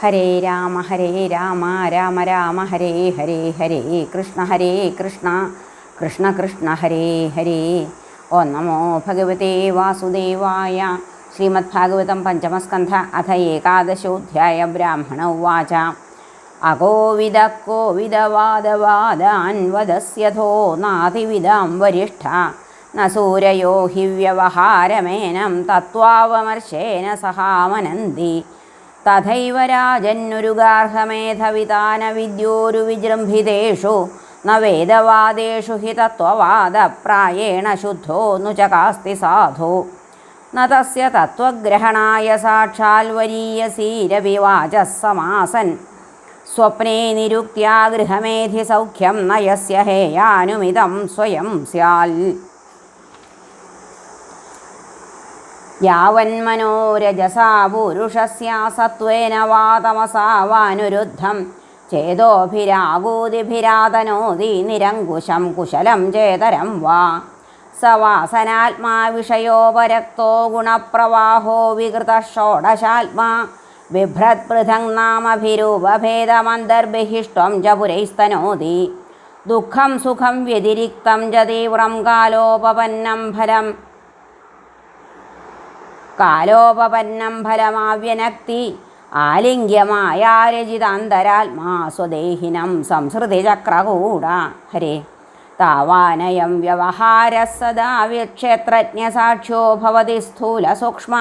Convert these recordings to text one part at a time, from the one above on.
ഹരേ രാമ ഹരേ രാമ രാമ രാമ ഹരേ ഹരേ ഹരേ കൃഷ്ണ ഹരേ കൃഷ്ണ കൃഷ്ണ കൃഷ്ണ ഹരേ ഹരേ. ഓ നമോ ഭഗവതേ വാസുദേവായ ശ്രീമദ്ഭാഗവതം പഞ്ചമസ്കന്ധ അഥ ഏകാദശോധ്യായ ബ്രാഹ്മണ ഉവാച. അകോവിദ കോവിദവാദവാദാൻ വദസ്യഥോ നാതിവിദാം വരിഷ്ഠ. ന സൂരയോ ഹി വ്യവഹാരമേനം തത്വാവമർശേന സഹാമനന്തി തഥൈവ രാജന്നുരുഗാർഹമേധവിതാന വിദ്യോരു വിജൃംഭിതേഷു ന വേദവാദേഷു ഹി തത്വവാദപ്രായേണ ശുദ്ധോ नु ചകാസ്തി സാധു न तस्य तत्त्वग्रहणाय साक्षाल् वरीयसीरविवाचः समासन् स्वप्ने निरुक्त्या गृहमेधि सौख्यं न यस्य हेयानुमिदं स्वयं स्याल् യാവന്മനോരജസാ പുരുഷസ്യാ സത്വേന വാതമസാവാനുരുദ്ധം. ചേതോഭിരാകൂതിഭിരാതനോതി നിരങ്കുശം കുശലം ചേതരം വാ. സവാസനാത്മാവിഷയോപരക്തോ ഗുണപ്രവാഹോ വികൃത ഷോഡശാത്മാ ബിഭ്രത് പൃഥങ് നാമഭിരൂപഭേദമന്തർബഹിഷ്ടം ച പുരൈസ്തനോതി ദുഃഖം സുഖം വ്യതിരിക്തം ച തീവ്രം കാലോപപന്നം ഫലം കാലോപപന്നം ഫലമാവ്യനക്തി. ആലിംഗ്യമായാരചിതാന്തരാത്മാ സ്വദേഹിനം സംസൃതി ചക്രകൂട ഹരേ. താവാനയം വ്യവഹാര സദാ വിക്ഷേത്രജ്ഞസാക്ഷ്യോ ഭവതി സ്ഥൂലസൂക്ഷ്മ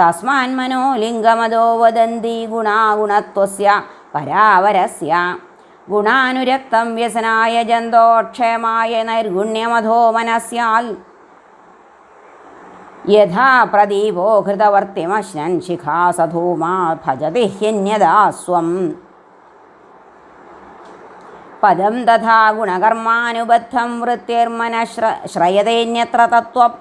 തസ്മാൻ മനോലിംഗമതോ വദന്തി ഗുണാഗുണത്വസ്യ പരാവരസ്യ. ഗുണാനുരക്തം വ്യസനായ ജന്തോക്ഷേമായ നൈർഗുണ്യമധോ മനസ്യാൽ യഥാ പ്രദീപോ ഹൃതവർത്തിമശ്നൻ ശിഖാസധൂമാ ഭജതി ഹ്യന്യതാ സ്വം. പദം തഥാ ഗുണകർമാനുബദ്ധം വൃത്തിർമനശ്ര ശ്രയതേന്യത്ര തത്വം.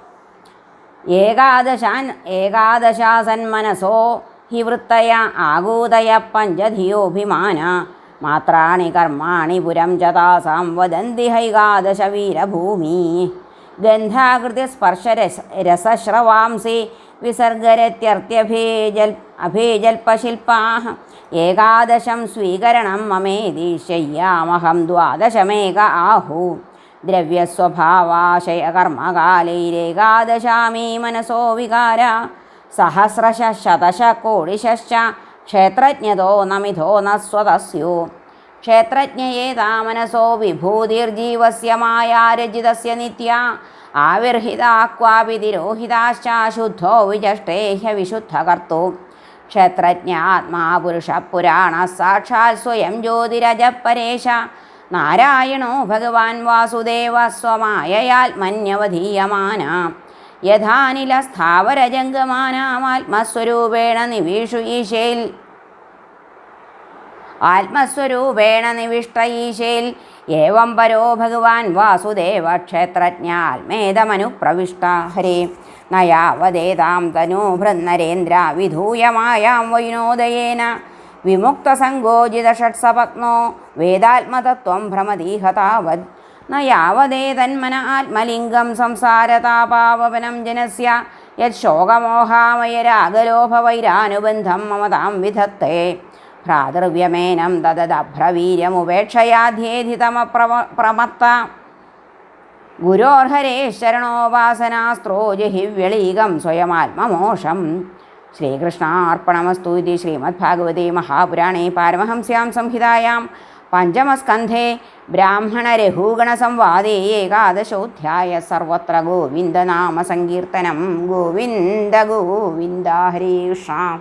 ഏകാദശാൻ ഏകാദശാസന്മനസോ ഹി വൃത്തയ ആകൂതയ പഞ്ചധിയോഭിമാന. മാത്രാണി കർമാണി പുരം ചതാസാം താസാം വദന്തി ഹൈകാദശ വീരഭൂമി ഗന്ധാകൃതി സ്പർശരസ രസശ്രവാംസി വിസർഗരത്യർത്ഥ്യഭേജൽ അഭേജൽപശില്പാ ഏകാദശം സ്വീകരണം മമേതി ശയ്യാമഹം ദ്വാദശമേക ആഹു. ദ്രവ്യസ്വഭാവാശയകർമ്മകാലൈരേകാദശാമീ മനസോ വികാര സഹസ്രശ ശതശ കോടിശ്ച ക്ഷേത്രജ്ഞതോ നമിതോ ന സ്വതസ്യോ ക്ഷേത്രജ്ഞയേതാ താമനസോ വിഭൂതിർജീവസ്യ മായാരജിതസ്യ നിത്യ. ആവിർഹിതാക്വാപി ക്വാപി തിരോഹിതാശ്ച ശുദ്ധോ വിജഷ്ടേഹ്യ വിശുദ്ധകർത്തു. ക്ഷേത്രജ്ഞ ആത്മാപുരുഷ പുരാണ സാക്ഷാൽ സ്വയം ജ്യോതിരജപരേശ. നാരായണോ ഭഗവാൻ വാസുദേവ സ്വമായയാത്മന്യവധീയമാന യഥാനില സ്ഥാവരജംഗമാനാമാത്മസ്വരൂപേണ നിവീഷു ഈശേൽ. ആത്മസ്വരൂപേണ നിവിഷ്ട ഈശേൽ. ഏവം പരോ ഭഗവാൻ വാസുദേവ ക്ഷേത്രജ്ഞാത്മേതമനുപ്രവിഷ്ട ഹരേ. നയാവദേതാം തനൂഭൃന്നരേന്ദ്ര വിധൂയമായാം വൈനോദയേന. വിമുക്തസങ്കോചിതഷട്സപത്നോ വേദാത്മതത്വം ഭ്രമതീഹ താവത് ന യാവദേതന്മന ആത്മലിംഗം സംസാരതാപാവപനം ജനസ്യ. യശോകമോഹാമയരാഗലോഭവൈരാനുബന്ധം മമതാം വിധത്തെ. ഭ്രാതൃവ്യമേനം തദഭ്രവീര്യമുപേക്ഷയാധ്യേധിതമപ്രവ പ്രമത്ത. ഗുരോർഹരേ ശരണോപാസനാസ്ത്രോജഹി വ്യളീകം സ്വയമാത്മമോഷം ശ്രീകൃഷ്ണാർപ്പണമസ്തു ഇതി ശ്രീമദ്ഭാഗവതേ മഹാപുരാണേ പാരമഹംസ്യാം സംഹിതായാം. പഞ്ചമസ്കന്ധേ ബ്രാഹ്മണരഹൂഗണസംവാദേ ഏകാദശോധ്യായ സർവത്ര ഗോവിന്ദനാമസങ്കീർത്തനം. ഗോവിന്ദ ഗോവിന്ദ ഹരീഷാം